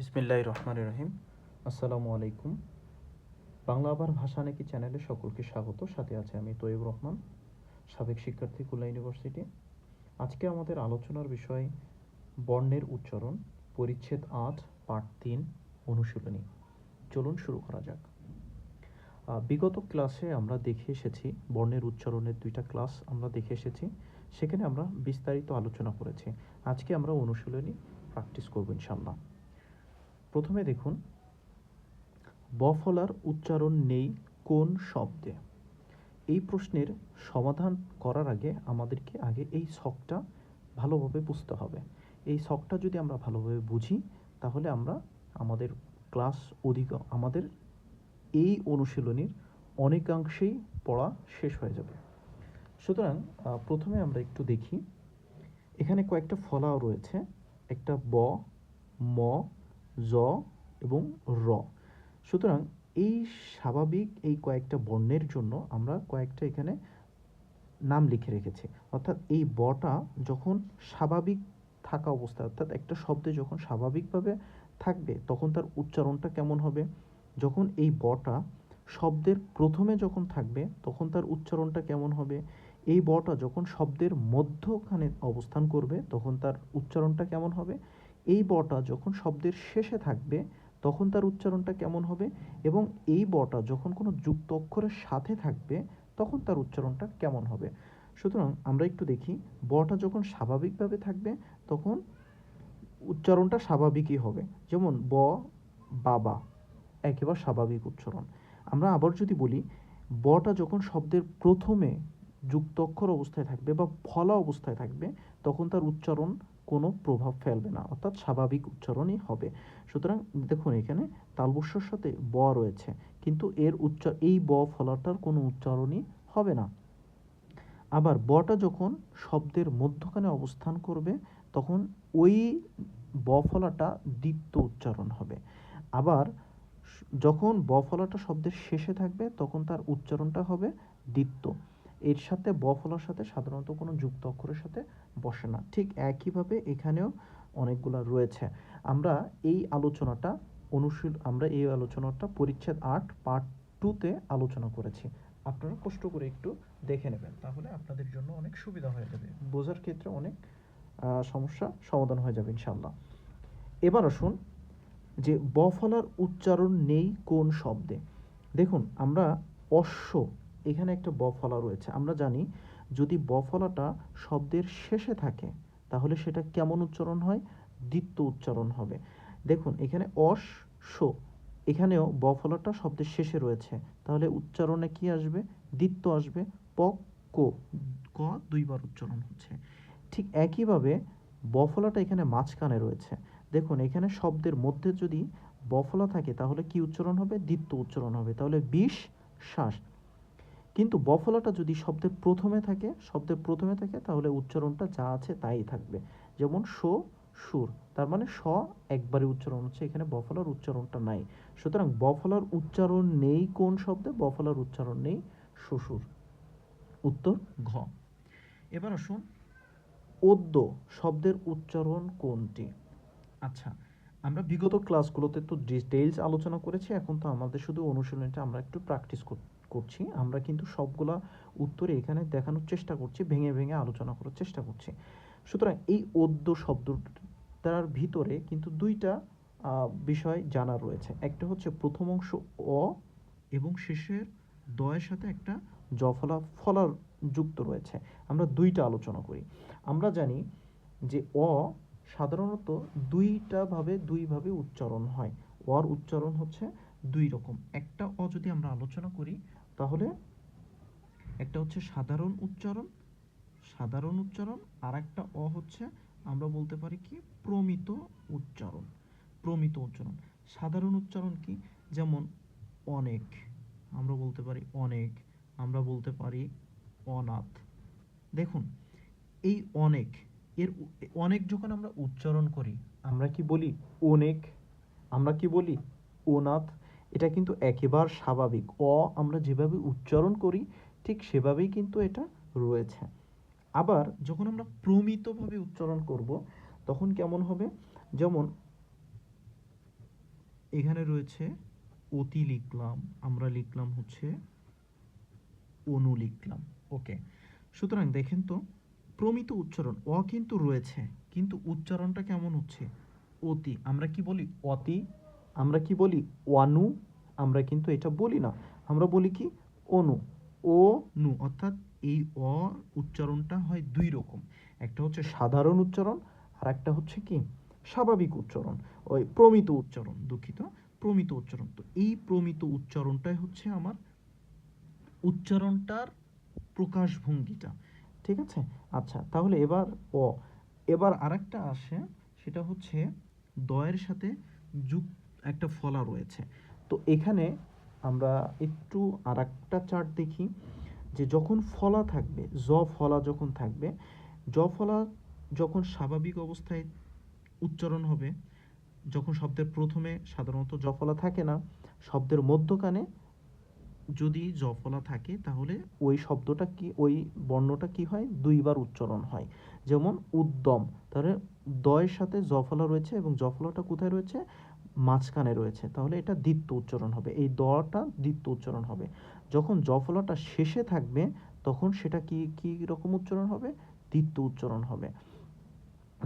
বিসমিল্লাহ রহমান রহিম। আসসালামু আলাইকুম। বাংলা আবার ভাষা নাকি চ্যানেলে সকলকে স্বাগত। সাথে আছে আমি তৈব রহমান, সাবেক শিক্ষার্থী খুলনা ইউনিভার্সিটি। আজকে আমাদের আলোচনার বিষয় বর্ণের উচ্চারণ, পরিচ্ছেদ আট, পাঠ তিন, অনুশীলনী। চলুন শুরু করা যাক। বিগত ক্লাসে আমরা দেখে এসেছি, বর্ণের উচ্চারণের দুইটা ক্লাস আমরা দেখে এসেছি, সেখানে আমরা বিস্তারিত আলোচনা করেছি। আজকে আমরা অনুশীলনী প্র্যাকটিস করব ইনশাল্লাহ প্রথমে দেখুন, বফলার উচ্চারণ নেই কোন শব্দে। এই প্রশ্নের সমাধান করার আগে আমাদেরকে আগে এই শখটা ভালোভাবে বুঝতে হবে। এই শখটা যদি আমরা ভালোভাবে বুঝি, তাহলে আমরা আমাদের ক্লাস অধিক আমাদের এই অনুশীলনীর অনেকাংশেই পড়া শেষ হয়ে যাবে। সুতরাং প্রথমে আমরা একটু দেখি। এখানে কয়েকটা ফলাও রয়েছে। একটা ব, ম জ এবং র। সুতরাং এই স্বাভাবিক এই কয়েকটা বর্ণের জন্য আমরা কয়েকটা এখানে নাম লিখে রেখেছি। অর্থাৎ এই বটা যখন স্বাভাবিক থাকা অবস্থায়, অর্থাৎ একটা শব্দে যখন স্বাভাবিকভাবে থাকবে, তখন তার উচ্চারণটা কেমন হবে? যখন এই বটা শব্দের প্রথমে যখন থাকবে, তখন তার উচ্চারণটা কেমন হবে? এই বটা যখন শব্দের মধ্যখানে অবস্থান করবে, তখন তার উচ্চারণটা কেমন হবে? এই বটা যখন শব্দের শেষে থাকবে, তখন তার উচ্চারণটা কেমন হবে? এবং এই বটা যখন কোনো যুক্ত অক্ষরের সাথে থাকবে, তখন তার উচ্চারণটা কেমন হবে? সুতরাং আমরা একটু দেখি, বটা যখন স্বাভাবিকভাবে থাকবে, তখন উচ্চারণটা স্বাভাবিকই হবে। যেমন ব, বাবা, একেবারে স্বাভাবিক উচ্চারণ। আমরা আবার যদি বলি, বটা যখন শব্দের প্রথমে যুক্ত অক্ষর অবস্থায় থাকবে বা ফলা অবস্থায় থাকবে, তখন তার উচ্চারণ কোনো প্রভাব ফেলবে না, অর্থাৎ স্বাভাবিক উচ্চারণই হবে। সুতরাং দেখুন এখানে তালবস্যর সাথে ব রয়েছে, কিন্তু এর উচ্চার এই ব ফলাটার কোনো উচ্চারণই হবে না। আবার বটা যখন শব্দের মধ্যখানে অবস্থান করবে, তখন ওই ব ফলাটা দ্বিত্ব উচ্চারণ হবে। আবার যখন ব ফলাটা শব্দের শেষে থাকবে, তখন তার উচ্চারণটা হবে দ্বিত্ব। এর সাথে ব ফলার সাথে সাধারণত কোনো যুক্ত অক্ষরের সাথে বসে না। ঠিক একইভাবে এখানেও অনেকগুলো রয়েছে। আমরা এই আলোচনাটা অনুশীল, আমরা এই আলোচনাটা পরিচ্ছেদ আট পার্ট টুতে আলোচনা করেছি। আপনারা কষ্ট করে একটু দেখে নেবেন, তাহলে আপনাদের জন্য অনেক সুবিধা হয়ে যাবে। বোঝার ক্ষেত্রে অনেক সমস্যা সমাধান হয়ে যাবে ইনশাল্লাহ এবার আসুন যে বফলার উচ্চারণ নেই কোন শব্দে। দেখুন, আমরা অশ্ব, এখানে একটা বফলা রয়েছে। আমরা জানি যদি বফলাটা শব্দের শেষে থাকে, তাহলে সেটা কেমন উচ্চারণ হয়? দ্বিত্ব উচ্চারণ হবে। দেখুন, এখানে অস শো, এখানেও বফলাটা শব্দের শেষে রয়েছে। তাহলে উচ্চারণে কি আসবে? দ্বিত্ব আসবে। পক কো ক দুইবার উচ্চারণ হচ্ছে। ঠিক একইভাবে বফলাটা এখানে মাঝখানে রয়েছে। দেখুন, এখানে শব্দের মধ্যে যদি বফলা থাকে, তাহলে কি উচ্চারণ হবে? দ্বিত্ব উচ্চারণ হবে। তাহলে বিষ, শ্বাস। কিন্তু বফলাটা যদি শব্দের প্রথমে থাকে, শব্দের প্রথমে থাকে, তাহলে উচ্চারণটা যা আছে তাই থাকবে। যেমন শো, সুর। তার মানে স একবারে উচ্চারণ হচ্ছে, এখানে বফলার উচ্চারণটা নাই। সুতরাং বফলার উচ্চারণ নেই কোন শব্দে? বফলার উচ্চারণ নেই শ্বশুর উত্তর ঘ। এবার আসুন, অদ্য শব্দের উচ্চারণ কোনটি? আচ্ছা আমরা বিগত ক্লাসগুলোতে তো ডিটেইলস আলোচনা করেছি, এখন তো আমাদের শুধু অনুশীলনটা আমরা একটু প্র্যাকটিস করছি, আমরা কিন্তু সবগুলা উত্তরে এখানে দেখানোর চেষ্টা করছি, ভেঙে ভেঙে আলোচনা করার চেষ্টা করছি। সুতরাং এই অদ্য শব্দটার ভিতরে কিন্তু দুইটা বিষয় জানা রয়েছে। একটা হচ্ছে প্রথম অংশ অ এবং শেষের দয়ের সাথে একটা জফলা ফলার যুক্ত রয়েছে। আমরা দুইটা আলোচনা করি। আমরা জানি যে অ সাধারণত দুইটা ভাবে দুইভাবে উচ্চারণ হয়। অর উচ্চারণ হচ্ছে দুই রকম। একটা অ যদি আমরা আলোচনা করি তাহলে একটা হচ্ছে সাধারণ উচ্চারণ সাধারণ উচ্চারণ আর একটা অ হচ্ছে আমরা বলতে পারি কি প্রমিত উচ্চারণ প্রমিত উচ্চারণ। সাধারণ উচ্চারণ কি? যেমন অনেক, আমরা বলতে পারি অনেক, আমরা বলতে পারি অনাথ। দেখুন, এই অনেক, এর অনেক যখন আমরা উচ্চারণ করি, আমরা কি বলি অনেক? আমরা কি বলি অনাথ? এটা কিন্তু একেবারে স্বাভাবিক। অ, আমরা যেভাবে উচ্চারণ করি, ঠিক সেভাবেই কিন্তু এটা রয়েছে। আবার যখন আমরা প্রমিতভাবে উচ্চারণ করব, তখন কেমন হবে? যেমন, এখানে রয়েছে অতি লিখলাম, আমরা লিখলাম হচ্ছে অনু লিখলাম ওকে সুতরাং দেখেন তো, প্রমিত উচ্চারণ, অ কিন্তু রয়েছে, কিন্তু উচ্চারণটা কেমন হচ্ছে? অতি। আমরা কি বলি? অতি আমরা কি বলি? অনু আমরা কিন্তু এটা বলি না। আমরা বলি কি? অনু ও নু অর্থাৎ এই অ উচ্চারণটা হয় দুই রকম। একটা হচ্ছে সাধারণ উচ্চারণ, আর একটা হচ্ছে কি? স্বাভাবিক উচ্চারণ। ওই প্রমিত উচ্চারণ, দুঃখিত, প্রমিত উচ্চারণ। তো এই প্রমিত উচ্চারণটাই হচ্ছে আমার উচ্চারণটার প্রকাশভঙ্গিটা। ঠিক আছে? আচ্ছা তাহলে এবার অ। এবার আরেকটা আসে, সেটা হচ্ছে দয়ের সাথে যুক একটা ফলা রয়েছে। তো এখানে আমরা একটু আরেকটা চার্ট দেখি যে যখন ফলা থাকবে, জ ফলা যখন থাকবে, জ ফলা যখন স্বাভাবিক অবস্থায় উচ্চারণ হবে, যখন শব্দের প্রথমে সাধারণত জফলা থাকে না, শব্দের মধ্যখানে যদি জফলা থাকে তাহলে ওই শব্দটা কি, ওই বর্ণটা কি হয়? দুইবার উচ্চারণ হয়। যেমন উদ্যম, তাহলে দয়ের সাথে জফলা রয়েছে এবং জফলাটা কোথায় রয়েছে? মাঝখানে রয়েছে, তাহলে এটা দ্বিত্ব উচ্চারণ হবে। এই দটা দ্বিত্ব উচ্চারণ হবে। যখন জফলাটা শেষে থাকবে, তখন সেটা কি কি রকম উচ্চারণ হবে? দ্বিত্ব উচ্চারণ হবে।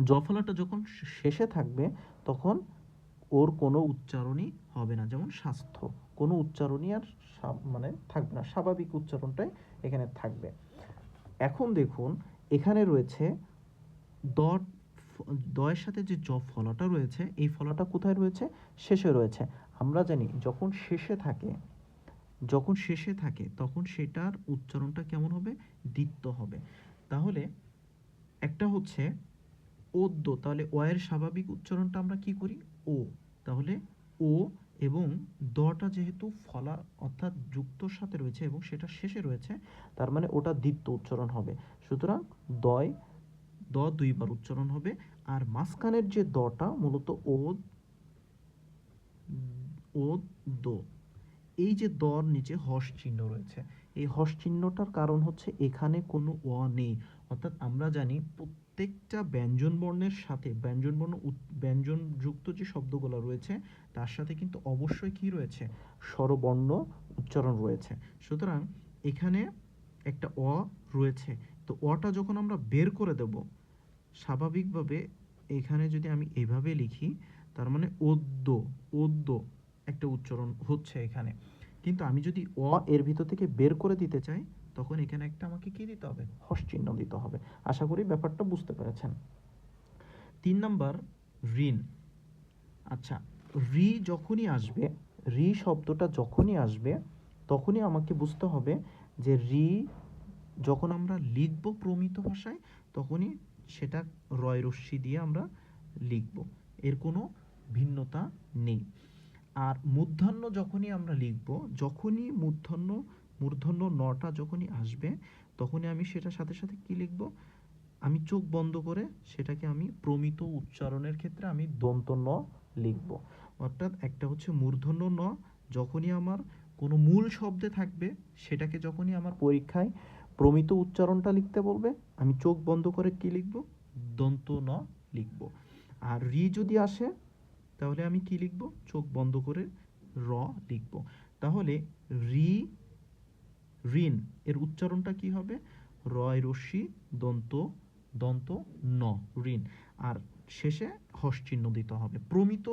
জফলাটা যখন শেষে থাকবে, তখন ওর কোনো উচ্চারণই হবে না। যেমন স্বাস্থ্য, কোনো উচ্চারণই আর মানে থাকবে না। স্বাভাবিক উচ্চারণটাই এখানে থাকবে। এখন দেখুন, এখানে রয়েছে দট দয়ের সাথে যে জ ফলাটা রয়েছে, এই ফলাটা কোথায় রয়েছে? শেষে রয়েছে। আমরা জানি যখন শেষে থাকে, যখন শেষে থাকে, তখন সেটার উচ্চারণটা কেমন হবে? দ্বিত্ব হবে। তাহলে একটা হচ্ছে ওদ্য তাহলে ও এর স্বাভাবিক উচ্চারণটা আমরা কি করি? ও। তাহলে ও এবং দটা যেহেতু ফলা অর্থাৎ যুক্তর সাথে রয়েছে এবং সেটা শেষে রয়েছে, তার মানে ওটা দ্বিত্ব উচ্চারণ হবে। সুতরাং দয় দ দুইবার উচ্চারণ হবে। আর মাঝখানের যে দটা মূলত ও ও, দো। এই যে দর নিচে হস চিহ্ন রয়েছে, এই হস চিহ্নটার কারণ হচ্ছে এখানে কোনো অ নেই। অর্থাৎ আমরা জানি প্রত্যেকটা ব্যঞ্জন বর্ণের সাথে ব্যঞ্জন বর্ণ উত- ব্যঞ্জন যুক্ত যে শব্দগুলো রয়েছে, তার সাথে কিন্তু অবশ্যই কি রয়েছে? স্বরবর্ণ উচ্চারণ রয়েছে। সুতরাং এখানে একটা অ রয়েছে তো অটা যখন আমরা বের করে দেব, স্বাভাবিকভাবে এখানে যদি আমি এভাবে লিখি, তার মানে ওদ্য ওদ্য একটা উচ্চারণ হচ্ছে এখানে। কিন্তু আমি যদি অ এর ভিতর থেকে বের করে দিতে চাই, তখন এখানে একটা আমাকে কি দিতে হবে? চিহ্ন দিতে হবে। আশা করি ব্যাপারটা বুঝতে পেরেছেন। তিন নাম্বার, ঋণ। আচ্ছা রি যখনই আসবে, রি শব্দটা যখনই আসবে, তখনই আমাকে বুঝতে হবে যে রি যখন আমরা লিখব প্রমিত ভাষায়, তখনই সেটা রয় রশ্মি দিয়ে আমরা লিখব। এর কোনো ভিন্নতা নেই। আর মূর্ধন্য যখনই আমরা লিখব, যখনই মূর্ধন্য মূর্ধন্য নটা যখনই আসবে, তখনই আমি সেটার সাথে সাথে কি লিখব? আমি চোখ বন্ধ করে সেটাকে আমি প্রমিত উচ্চারণের ক্ষেত্রে আমি দন্ত ন লিখব। অর্থাৎ একটা হচ্ছে মূর্ধন্য ন, যখনই আমার কোনো মূল শব্দে থাকবে, সেটাকে যখনই আমার পরীক্ষায় প্রমিত উচ্চারণটা লিখতে বলবে। আমি চোখ বন্ধ করে কি লিখব? দন্ত ন লিখব। আর রি যদি আসে, তাহলে আমি কি লিখব? চোখ বন্ধ করে র লিখব। তাহলে রি, ঋণ এর উচ্চারণটা কি হবে? রয় রশ্মি, দন্ত দন্ত ন, ঋণ। আর শেষে হস চিহ্ন দিতে হবে। প্রমিত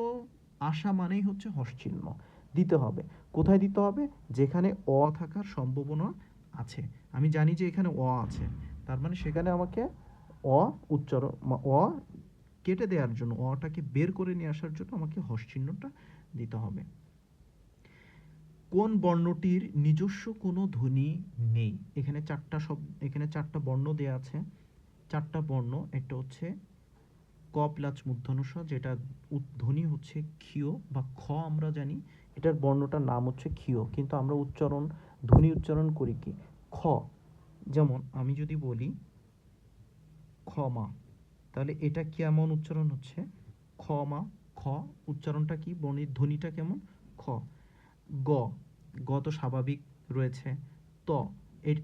আশা মানেই হচ্ছে হস চিহ্ন দিতে হবে। কোথায় দিতে হবে? যেখানে অ থাকার সম্ভাবনা আছে। আমি জানি যে এখানে অ আছে। তার মানে সেখানে আমাকে অ উচ্চারণ অ কেটে দেওয়ার জন্য, অটাকে বের করে নিয়ে আসার জন্য আমাকে চিহ্নটা দিতে হবে। কোন বর্ণটির নিজস্ব কোনো ধ্বনি নেই? এখানে চারটা শব এখানে চারটা বর্ণ দেয়া আছে। চারটা বর্ণ, একটা হচ্ছে ক প্লাস যেটা ধ্বনি হচ্ছে ক্ষিয় বা খ আমরা জানি। এটার বর্ণটার নাম হচ্ছে ক্ষিয়, কিন্তু আমরা উচ্চারণ, ধ্বনি উচ্চারণ করি কি? খ। যেমন আমি যদি বলি ক্ষমা তাহলে এটা কেমন উচ্চারণ হচ্ছে? ক্ষমা খ, উচ্চারণটা কি? বর্ণের ধ্বনিটা কেমন? খ। গ গ তো স্বাভাবিক রয়েছে। ত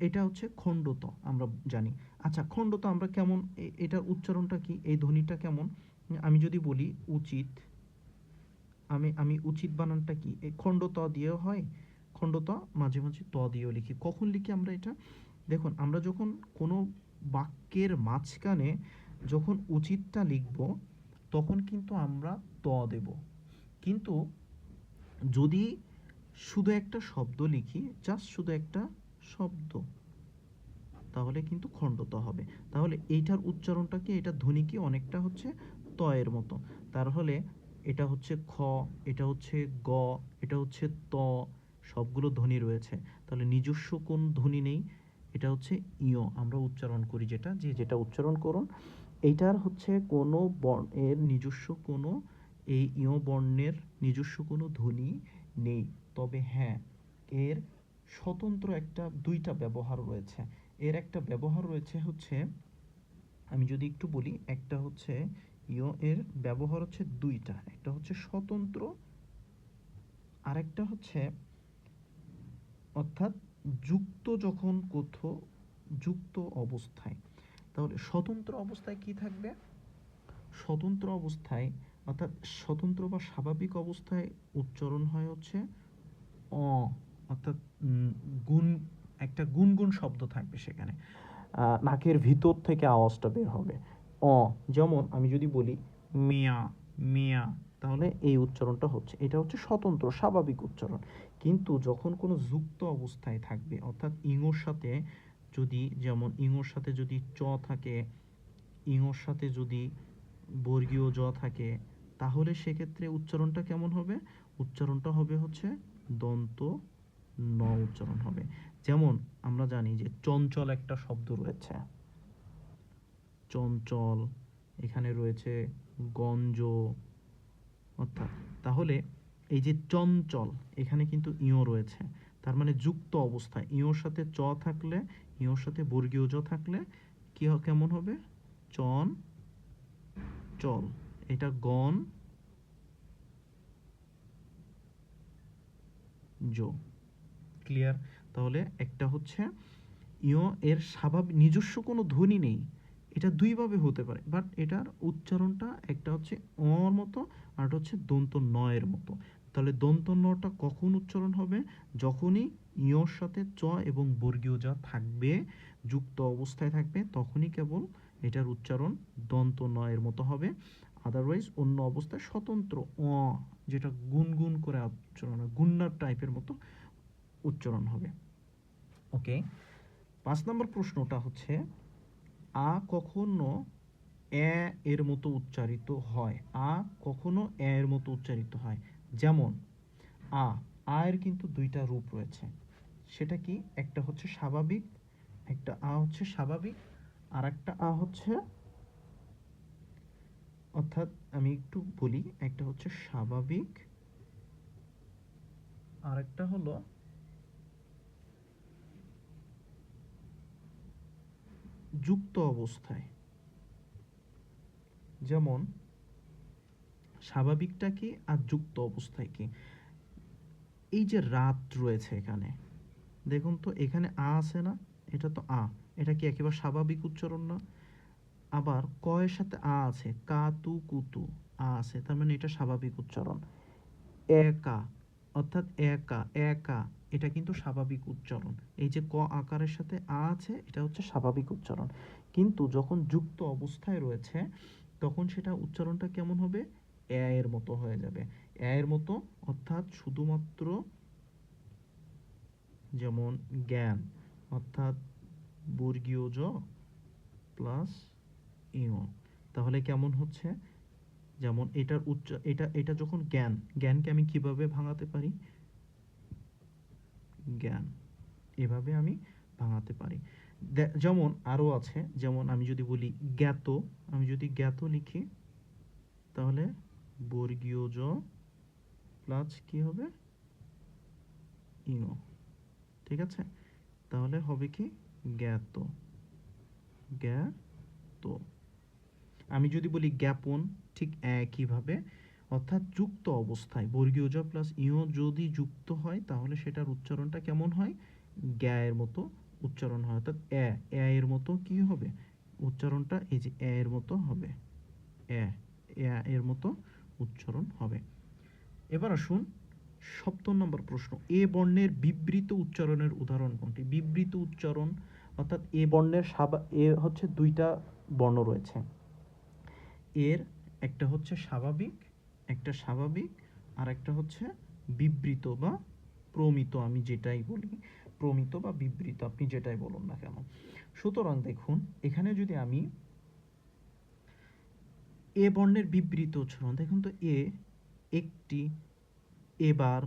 এটা হচ্ছে খণ্ডত, আমরা জানি। আচ্ছা খণ্ডত আমরা কেমন এটার উচ্চারণটা কি, এই ধ্বনিটা কেমন? আমি যদি বলি উচিত, আমি আমি উচিত বানানটা কি? এই খণ্ড ত দিয়েও হয়, খণ্ড ত মাঝে মাঝে ত দিয়েও লিখি। কখন লিখি আমরা এটা? দেখুন, আমরা যখন কোনো বাক্যের মাঝখানে যখন উচিতটা লিখব, তখন কিন্তু আমরা ত দেব। কিন্তু যদি শুধু একটা শব্দ লিখি জাস্ট শুধু একটা শব্দ তাহলে কিন্তু খণ্ডত হবে। তাহলে এইটার উচ্চারণটা কি? এটা ধ্বনি কি? অনেকটা হচ্ছে ত এর মতো তাহলে এটা হচ্ছে খ, এটা হচ্ছে গ, এটা হচ্ছে ত, সবগুলো ধ্বনি রয়েছে। তাহলে নিজস্ব কোন ধ্বনি নেই? এটা হচ্ছে ইয়। আমরা উচ্চারণ করি যেটা। যে যেটা উচ্চারণ করুন, এইটার হচ্ছে কোনো বর্ণের নিজস্ব কোনো, এই ইয় বর্ণের নিজস্ব কোনো ধ্বনি নেই। তবে হ্যাঁ এর স্বতন্ত্র একটা দুইটা ব্যবহার রয়েছে। এর একটা ব্যবহার রয়েছে হচ্ছে, আমি যদি একটু বলি, একটা হচ্ছে ইয়, এর ব্যবহার হচ্ছে দুইটা। একটা হচ্ছে স্বতন্ত্র, আরেকটা হচ্ছে অর্থাৎ যুক্ত যখন কোথাও যুক্ত অবস্থায়। তাহলে স্বতন্ত্র অবস্থায় কি থাকবে? স্বতন্ত্র অবস্থায়, অর্থাৎ স্বতন্ত্র বা স্বাভাবিক অবস্থায় উচ্চারণ হয় হচ্ছে অ, অর্থাৎ গুণ একটা গুনগুন শব্দ থাকবে সেখানে। নাকের ভিতর থেকে আওয়াজটা বের হবে। অ, যেমন আমি যদি বলি মিয়া মিয়া, তাহলে এই উচ্চারণটা হচ্ছে। এটা হচ্ছে স্বতন্ত্র, স্বাভাবিক উচ্চারণ। কিন্তু যখন কোনো যুক্ত অবস্থায় থাকবে, অর্থাৎ ইঙোর সাথে যদি, যেমন ইঙোর সাথে যদি চ থাকে, ইঙোর সাথে যদি বর্গীয় জ থাকে, তাহলে সেক্ষেত্রে উচ্চারণটা কেমন হবে? উচ্চারণটা হবে হচ্ছে দন্ত ন উচ্চারণ হবে। যেমন আমরা জানি যে চঞ্চল একটা শব্দ রয়েছে। চঞ্চল এখানে রয়েছে গঞ্জ অর্থাৎ তাহলে এই যে চঞ্চল এখানে কিন্তু ইয় রয়েছে। তার মানে যুক্ত অবস্থায় ইয়োর সাথে চ থাকলে ইয়োর সাথে বর্গীয় জ থাকলে কি কেমন হবে? চন চল। এটা গণ জো। ক্লিয়ার? তাহলে একটা হচ্ছে, ইয় এর স্বাভাবিক নিজস্ব কোনো ধ্বনি নেই। এটা দুইভাবে হতে পারে বাট এটার উচ্চারণটা একটা হচ্ছে অর মতো, আর একটা হচ্ছে দন্ত নয়ের মতো। তাহলে দন্ত নটা কখন উচ্চারণ হবে? যখনই ইয়র সাথে চ এবং বর্গীয় যা থাকবে, যুক্ত অবস্থায় থাকবে, তখনই কেবল এটার উচ্চারণ দন্ত নয়ের মতো হবে। আদারওয়াইজ অন্য অবস্থায় স্বতন্ত্র অ, যেটা গুনগুন করে উচ্চারণ হয় গুন্নার টাইপের মতো উচ্চারণ হবে। ওকে। পাঁচ নম্বর প্রশ্নটা হচ্ছে, আ কখনো এ এর মতো উচ্চারিত হয়? আ কখনো এ এর মতো উচ্চারিত হয়? যেমন, আ আ এর কিন্তু দুইটা রূপ রয়েছে। সেটা কি? একটা হচ্ছে স্বাভাবিক, একটা আ হচ্ছে স্বাভাবিক আর একটা আ হচ্ছে, অর্থাৎ আমি একটু বলি, একটা হচ্ছে স্বাভাবিক আর একটা হলো যুক্ত অবস্থায়। যেমন, স্বাভাবিকটা কি আর যুক্ত অবস্থায় কি? এই যে রাত রয়েছে এখানে, দেখুন তো, এখানে আ আছে না? এটা তো আ। এটা কি একেবারে স্বাভাবিক উচ্চারণ না? আবার ক এর সাথে আ আছে, কা তু কুতু আ আছে। তার মানে এটা স্বাভাবিক উচ্চারণ। একা অর্থাৎ একা একা এটা কিন্তু স্বাভাবিক উচ্চারণ। এই যে ক আকারের সাথে আ আছে, এটা হচ্ছে স্বাভাবিক উচ্চারণ। কিন্তু যখন যুক্ত অবস্থায় রয়েছে, তখন সেটা উচ্চারণটা কেমন হবে? এ এর মতো হয়ে যাবে। এ এর মতো অর্থাৎ শুধুমাত্র যেমন জ্ঞান, অর্থাৎ বর্গীয় জ প্লাস ইও তাহলে কেমন হচ্ছে? যেমন এটার উচ্চ, এটা এটা যখন জ্ঞান, জ্ঞানকে আমি কীভাবে ভাঙাতে পারি? জ্ঞান। এভাবে আমি ভাঙাতে পারি। যেমন আরও আছে, যেমন আমি যদি বলি জ্ঞাত, আমি যদি জ্ঞাত লিখি, তাহলে বর্গীয় জ প্লাস কি হবে? ইও ঠিক আছে? তাহলে হবে কি? জ্ঞাত। জ্ঞাত। আমি যদি বলি জ্ঞাপন, ঠিক একইভাবে অর্থাৎ যুক্ত অবস্থায়, বর্গীয় জ প্লাস ইও যদি যুক্ত হয়, তাহলে সেটার উচ্চারণটা কেমন হয়? এর মতো উচ্চারণ হয়। অর্থাৎ এ এর মতো কি হবে? উচ্চারণটা এই যে এর মতো হবে। এ এর মতো উচ্চারণ হবে। এবার আসুন সপ্তম নম্বর প্রশ্ন। এ বর্ণের বিবৃত উচ্চারণের উদাহরণ কোনটি? বিবৃত উচ্চারণ, অর্থাৎ এ বর্ণের সাবা, এ হচ্ছে দুইটা বর্ণ রয়েছে। এর একটা হচ্ছে স্বাভাবিক একটা স্বাভাবিক আর একটা হচ্ছে বিবৃত বা প্রমিত, আমি যেটাই বলি। প্রমিত বা বিবৃত, আপনি যেটাই বলুন না কেন। সুতরাং দেখুন, এখানে যদি আমি এ বর্ণের বিবৃত উচ্চারণ, দেখুন তো, এ একটি এবার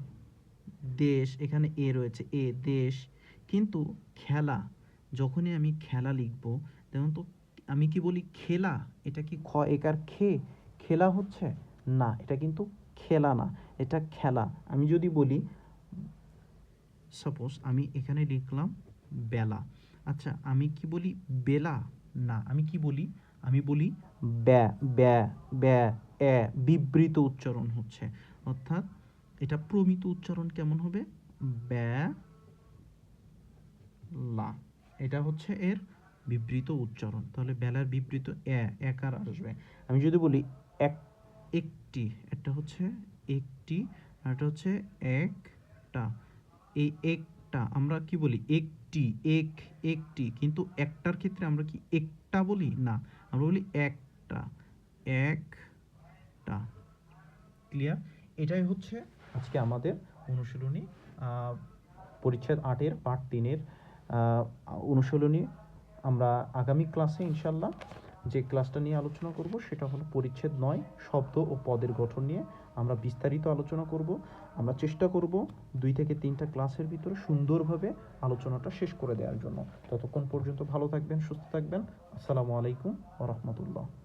দেশ, এখানে এ রয়েছে, এ দেশ, কিন্তু খেলা, যখনই আমি খেলা লিখব, দেখুন তো, আমি কি বলি খেলা? এটা কি খ, একার খে? খেলা হচ্ছে না, এটা কিন্তু খেলা না, এটা খেলা। আমি যদি বলি সাপোজ আমি এখানে লিখলাম বেলা। আচ্ছা আমি কি বলি বেলা? না, আমি কি বলি? আমি বলি ব্যা এ, বিবৃত উচ্চারণ হচ্ছে। অর্থাৎ এটা প্রমিত উচ্চারণ কেমন হবে? ব্যা, লা। এটা হচ্ছে এর বিবৃত উচ্চারণ। তাহলে বেলার বিবৃত এ একার আসবে? আমি যদি বলি এক একটি, একটা হচ্ছে একটি আর একটা হচ্ছে একটা। এই একটা আমরা কি বলি? একটি, এক, একটি। কিন্তু একটার ক্ষেত্রে আমরা কি একটা বলি? না, আমরা বলি একটা। একটা। ক্লিয়ার? এটাই হচ্ছে আজকে আমাদের অনুশীলনী পরিচ্ছেদ আটের পাঠ তিনের অনুশীলনী। আমরা আগামী ক্লাসে ইনশাল্লাহ যে ক্লাসটা নিয়ে আলোচনা করব সেটা হলো পরিচ্ছেদ নয়, শব্দ ও পদের গঠন নিয়ে। আমরা বিস্তারিত আলোচনা করব। আমরা চেষ্টা করব দুই থেকে তিনটা ক্লাসের ভিতরে সুন্দরভাবে আলোচনাটা শেষ করে দেওয়ার জন্য। ততক্ষণ পর্যন্ত ভালো থাকবেন, সুস্থ থাকবেন। আসসালামু আলাইকুম ওরহমতুল্লাহ